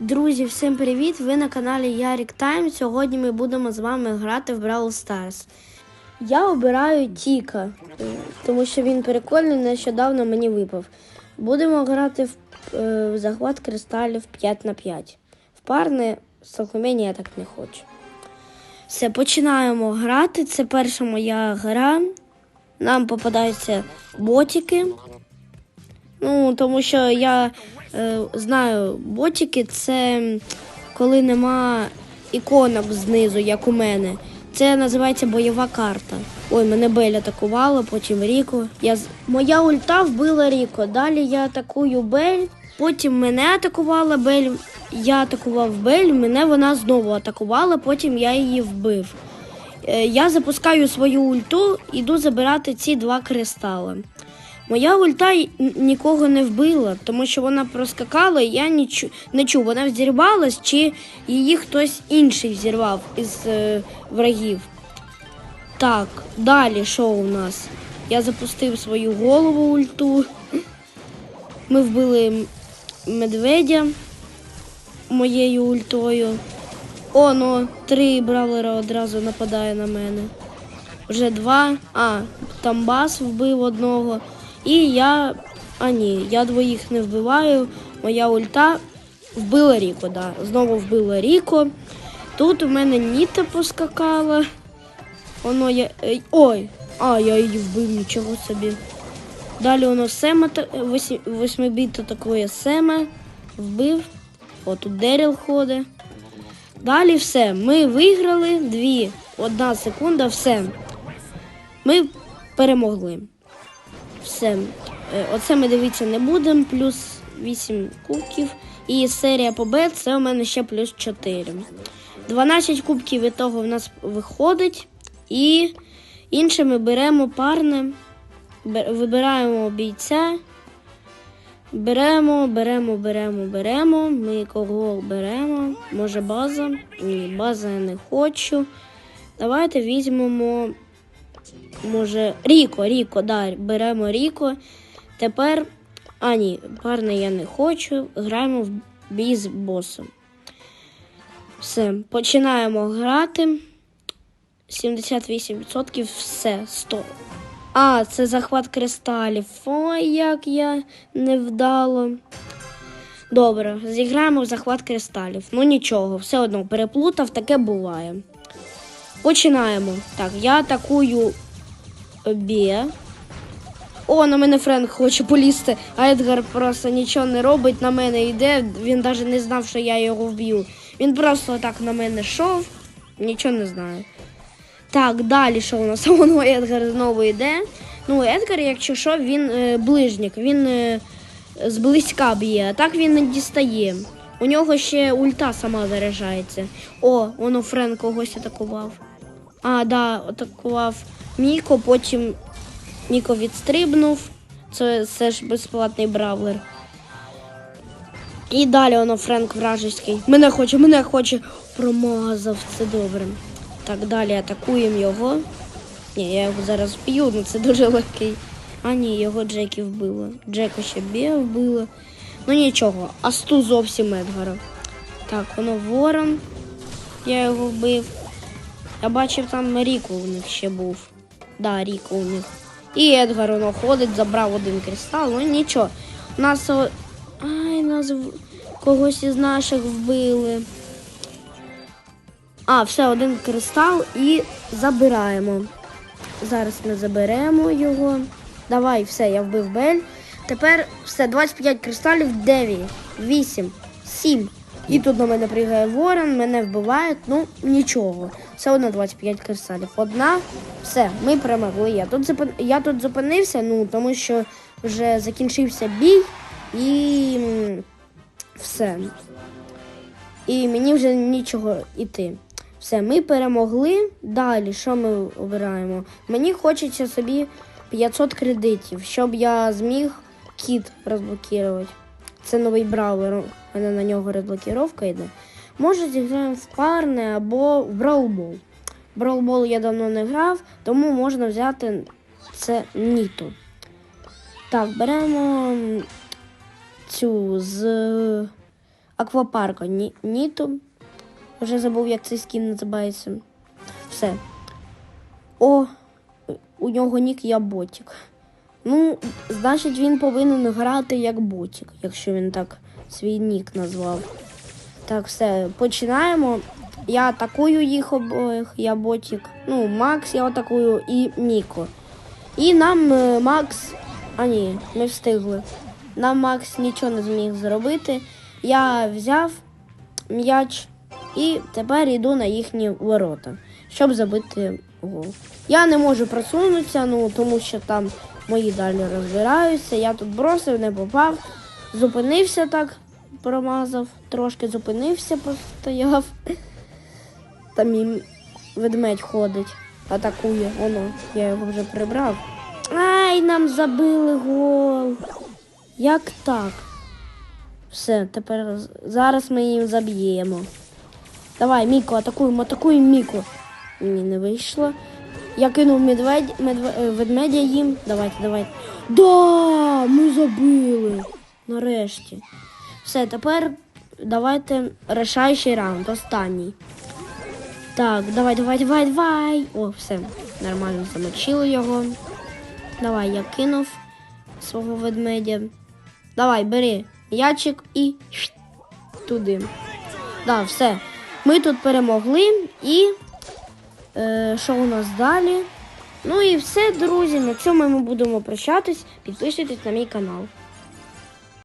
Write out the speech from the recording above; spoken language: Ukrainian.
Друзі, всім привіт! Ви на каналі Ярік Тайм. Сьогодні ми будемо з вами грати в Brawl Stars. Я обираю Тіка, тому що він прикольний, нещодавно мені випав. Будемо грати в, е, в захват кристалів 5 на 5. В парне столкновення я так не хочу. Все, починаємо грати. Це перша моя гра. Нам попадаються ботики. Ну, тому що я знаю, ботики це коли нема іконок знизу, як у мене. Це називається бойова карта. Ой, мене Бель атакувала, потім Ріко. Я... Моя ульта вбила Ріко. Далі я атакую Бель, потім мене атакувала Бель. Я атакував Бель, мене вона знову атакувала, потім я її вбив. Е, Я запускаю свою ульту, іду забирати ці два кристали. Моя ульта нікого не вбила, тому що вона проскакала, і я не не чув, вона взірвалась, чи її хтось інший взірвав із е, врагів. Так, далі що у нас? Я запустив свою голову ульту. Ми вбили медведя моєю ультою. О, ну, три бравлера одразу нападає на мене. Вже два. А, там бас вбив одного. І я. А ні, я двоїх не вбиваю. Моя ульта вбила Ріко, да. Знову вбила Ріко. Тут у мене Ніта поскакала. Воно я. ей, Ой! А, я її вбив, нічого собі. Далі воно Сема восьм- восьмибіт атакує Сема. Вбив. О, тут Деріл ходить. Далі все. Ми виграли дві. Одна секунда, все. Ми перемогли. Все. Оце ми дивитися не будемо. Плюс 8 кубків. І серія побед це у мене ще плюс 4. 12 кубків від того в нас виходить. І інше ми беремо парне. Вибираємо бійця. Беремо, беремо, беремо, беремо. Ми кого беремо? Може база? Ні, база я не хочу. Давайте візьмемо. Може, Ріко, Ріко, да, беремо Ріко. Тепер. А, ні, парне я не хочу. Граємо в бій з босом. Все, починаємо грати. 78% все, 100. А, це захват кристалів. Ой, як я невдало. Добре, зіграємо в захват кристалів. Ну нічого, все одно переплутав, таке буває. Починаємо. Так, я атакую Бє. О, на мене Френк хоче полізти, а Едгар просто нічого не робить, на мене йде. Він навіть не знав, що я його вб'ю. Він просто так на мене йшов, нічого не знаю. Так, далі що у нас? Воно Едгар знову йде. Ну, Едгар, якщо що, він е, ближнік, він е, зблизька б'є, а так він не дістає. У нього ще ульта сама заряджається. О, воно Френк когось атакував. А, да, атакував Міко, потім Міко відстрибнув. Це, це ж безплатний бравлер. І далі воно Френк вражеський. Мене хоче, мене хоче. Промазав, це добре. Так, далі атакуємо його. Ні, я його зараз вб'ю, ну це дуже легкий. А ні, його Джекі вбило. Джека ще Бє вбило. Ну нічого, Асту зовсім Едгара. Так, воно ворон. Я його вбив. Я бачив, там Ріко у них ще був. Да, Ріко у них. І Едгар воно ходить, забрав один кристал, ну нічого. Нас. Ай, нас когось із наших вбили. А, все, один кристал і забираємо. Зараз ми заберемо його. Давай, все, я вбив Бель. Тепер все, 25 кристалів, 9, 8, 7. І тут на мене пригає ворон, мене вбивають, ну нічого. Все одно 25 кристалів. Одна, все, ми перемогли. Я тут, зупин... я тут зупинився, ну, тому що вже закінчився бій і все. І мені вже нічого йти. Все, ми перемогли. Далі, що ми обираємо? Мені хочеться собі 500 кредитів, щоб я зміг кіт розблокувати. Це новий браулер. У мене на нього розблокіровка йде. Може, зіграємо в парне або в браулбол. Браулбол я давно не грав, тому можна взяти це Ніту. Так, беремо цю з аквапарка Ні, Ніто. Вже забув, як цей скін називається. Все. О, у нього нік я ботік. Ну, значить, він повинен грати як ботік, якщо він так свій нік назвав. Так, все, починаємо. Я атакую їх обоїх, я ботік. Ну, Макс я атакую і Міко. І нам е, Макс. А ні, ми встигли. Нам Макс нічого не зміг зробити. Я взяв м'яч і тепер йду на їхні ворота, щоб забити гол. Я не можу просунутися, ну тому що там мої далі розбираються. Я тут бросив, не попав, зупинився так, промазав, трошки зупинився, постояв. Там і ведмедь ходить, атакує. Воно, я його вже прибрав. Ай, нам забили гол. Як так? Все, тепер зараз ми їм заб'ємо. Давай, Міко, атакуємо, атакуємо Міко. Ні, не вийшло. Я кинув медведь, медве- е, ведмедя їм. Давайте, давайте. Да, ми забили. Нарешті. Все, тепер давайте решаючий раунд, останній. Так, давай, давай, давай, давай. О, все, нормально замочили його. Давай, я кинув свого ведмедя. Давай, бери м'ячик і туди. Да, все. Ми тут перемогли і е, що у нас далі? Ну і все, друзі. На цьому ми будемо прощатись. Підписуйтесь на мій канал.